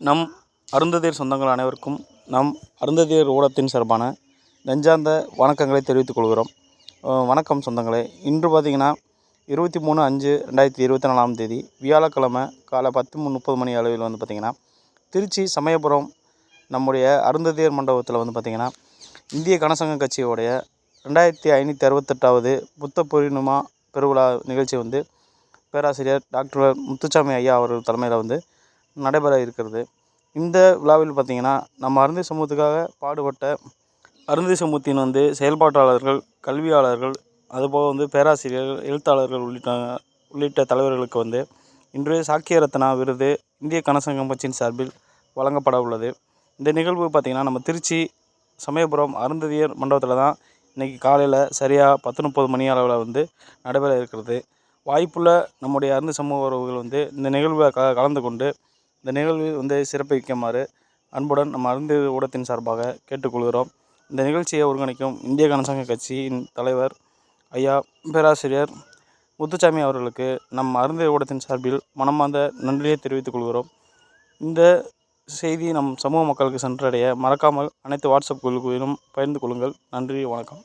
நம் அருந்ததியர் சொந்தங்கள் அனைவருக்கும் நம் அருந்ததியர் ஊடகத்தின் சார்பான நெஞ்சார்ந்த வணக்கங்களை தெரிவித்துக் கொள்கிறோம். வணக்கம் சொந்தங்களே. இன்று பார்த்திங்கன்னா இருபத்தி மூணு அஞ்சு ரெண்டாயிரத்தி இருபத்தி நாலாம் தேதி வியாழக்கிழமை காலை பத்து முப்பது மணி அளவில் வந்து பார்த்திங்கன்னா திருச்சி சமயபுரம் நம்முடைய அருந்ததியர் மண்டபத்தில் வந்து பார்த்திங்கன்னா இந்திய கனசங்க கட்சியோடைய ரெண்டாயிரத்தி ஐநூற்றி அறுபத்தெட்டாவது புத்த பூர்ணிமா பெருவிழா நிகழ்ச்சி வந்து பேராசிரியர் டாக்டர் முத்துச்சாமி ஐயா அவர்கள் தலைமையில் வந்து நடைபெற இருக்கிறது. இந்த விழாவில் பார்த்திங்கன்னா நம்ம அருந்தி சமூகத்துக்காக பாடுபட்ட அருந்தி சமூகத்தின் வந்து செயல்பாட்டாளர்கள் கல்வியாளர்கள் அதுபோக வந்து பேராசிரியர்கள் எழுத்தாளர்கள் உள்ளிட்ட உள்ளிட்ட தலைவர்களுக்கு வந்து இன்று சாக்கிய ரத்னா விருது இந்திய கனசங்கம் கட்சியின் சார்பில் வழங்கப்பட உள்ளது. இந்த நிகழ்வு பார்த்திங்கன்னா நம்ம திருச்சி சமயபுரம் அருந்ததியர் மண்டபத்தில் தான் இன்றைக்கி காலையில் சரியாக பத்து முப்பது மணி அளவில் வந்து நடைபெற இருக்கிறது. வாய்ப்புள்ள நம்முடைய அருந்து சமூக உறவுகள் வந்து இந்த நிகழ்வில் க கலந்து கொண்டு இந்த நிகழ்வில் வந்து சிறப்பிக்குமாறு அன்புடன் நம்ம அருந்து ஊடகத்தின் சார்பாக கேட்டுக்கொள்கிறோம். இந்த நிகழ்ச்சியை ஒருங்கிணைக்கும் இந்திய கனசங்க கட்சியின் தலைவர் ஐயா பேராசிரியர் முத்துச்சாமி அவர்களுக்கு நம் அருந்து ஊடகத்தின் சார்பில் மனமார்ந்த நன்றியை தெரிவித்துக் கொள்கிறோம். இந்த செய்தி நம் சமூக மக்களுக்கு சென்றடைய மறக்காமல் அனைத்து வாட்ஸ்அப் குழுக்களிலும் பகிர்ந்து கொள்ளுங்கள். நன்றி வணக்கம்.